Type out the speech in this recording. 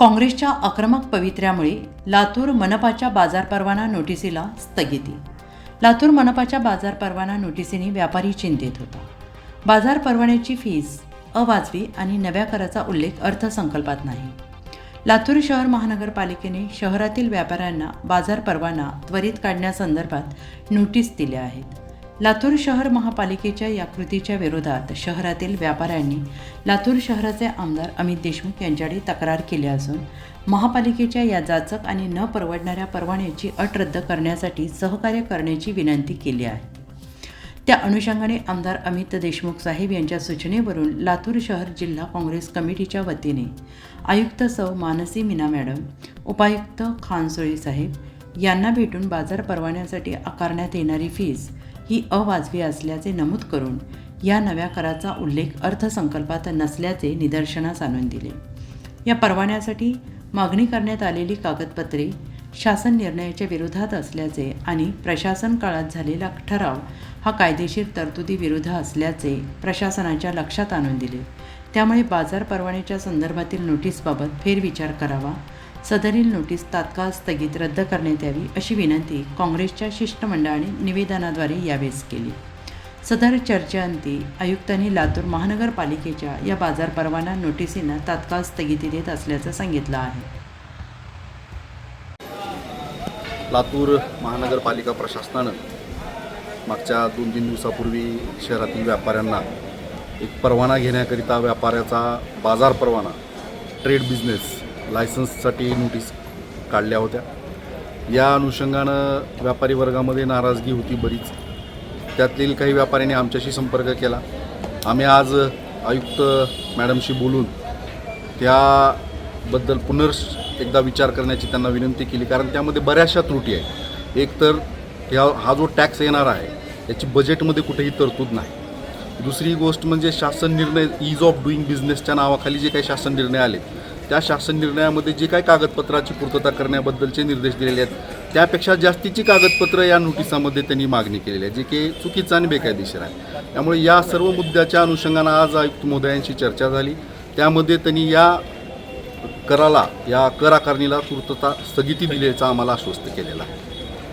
काँग्रेसच्या आक्रमक पवित्र्यामुळे लातूर मनपाच्या बाजार परवाना नोटिसीला स्थगिती. लातूर मनपाच्या बाजार परवाना नोटिसीने व्यापारी चिंतेत होता. बाजार परवान्याची फीस अवाजवी आणि नव्या कराचा उल्लेख अर्थसंकल्पात नाही. लातूर शहर महानगरपालिकेने शहरातील व्यापाऱ्यांना बाजार परवाना त्वरित काढण्यासंदर्भात नोटीस दिल्या आहेत. लातूर शहर महापालिकेच्या या कृतीच्या विरोधात शहरातील व्यापाऱ्यांनी लातूर शहराचे आमदार अमित देशमुख यांच्याकडे तक्रार केली असून महापालिकेच्या या जाचक आणि न परवडणाऱ्या परवान्याची अट रद्द करण्यासाठी सहकार्य करण्याची विनंती केली आहे. त्या अनुषंगाने आमदार अमित देशमुख साहेब यांच्या सूचनेवरून लातूर शहर जिल्हा काँग्रेस कमिटीच्या वतीने आयुक्त सौ मानसी मीना मॅडम उपायुक्त खानसोळी साहेब यांना भेटून बाजार परवान्यासाठी आकारण्यात येणारी फीज ही अवाजवी असल्याचे नमूद करून या नव्या कराचा उल्लेख अर्थसंकल्पात नसल्याचे निदर्शनास आणून दिले. या परवान्यासाठी मागणी करण्यात आलेली कागदपत्रे शासन निर्णयाच्या विरोधात असल्याचे आणि प्रशासन काळात झालेला ठराव हा कायदेशीर तरतुदी विरुद्ध असल्याचे प्रशासनाच्या लक्षात आणून दिले. त्यामुळे बाजार परवान्याच्या संदर्भातील नोटीसबाबत फेरविचार करावा सदरील नोटीस तात्काळ स्थगित रद्द करण्यात यावी अशी विनंती काँग्रेसच्या शिष्टमंडळाने निवेदनाद्वारे यावेळेस केली. सदर चर्चेअंती आयुक्तांनी लातूर महानगरपालिकेच्या या बाजार परवाना नोटिसींना तात्काळ स्थगिती देत असल्याचं सांगितलं आहे. लातूर महानगरपालिका प्रशासनानं मागच्या दोन तीन दिवसापूर्वी शहरातील व्यापाऱ्यांना एक परवाना घेण्याकरिता व्यापाऱ्याचा बाजार परवाना ट्रेड बिझनेस लायसन्ससाठी नोटीस काढल्या होत्या. या अनुषंगानं व्यापारी वर्गामध्ये नाराजगी होती बरीच. त्यातील काही व्यापाऱ्यांनी आमच्याशी संपर्क केला. आम्ही आज आयुक्त मॅडमशी बोलून त्याबद्दल पुनर्श एकदा विचार करण्याची त्यांना विनंती केली. कारण त्यामध्ये बऱ्याचशा त्रुटी आहेत. एक तर ह्या हा जो टॅक्स येणार आहे याची बजेटमध्ये कुठेही तरतूद नाही. दुसरी गोष्ट म्हणजे शासन निर्णय ईज ऑफ डुईंग बिझनेसच्या नावाखाली जे काही शासन निर्णय आले त्या शासन निर्णयामध्ये जे काही कागदपत्राची पूर्तता करण्याबद्दलचे निर्देश दिलेले आहेत त्यापेक्षा जास्तीची कागदपत्रं या नोटिसामध्ये त्यांनी मागणी केलेली आहे जे की चुकीचं आणि बेकायदेशीर आहे. त्यामुळे या सर्व मुद्द्याच्या अनुषंगानं आज आयुक्त महोदयांशी चर्चा झाली. त्यामध्ये त्यांनी या कराला या कर आकारणीला पूर्तता स्थगिती दिल्याचं आम्हाला आश्वस्त केलेलं आहे.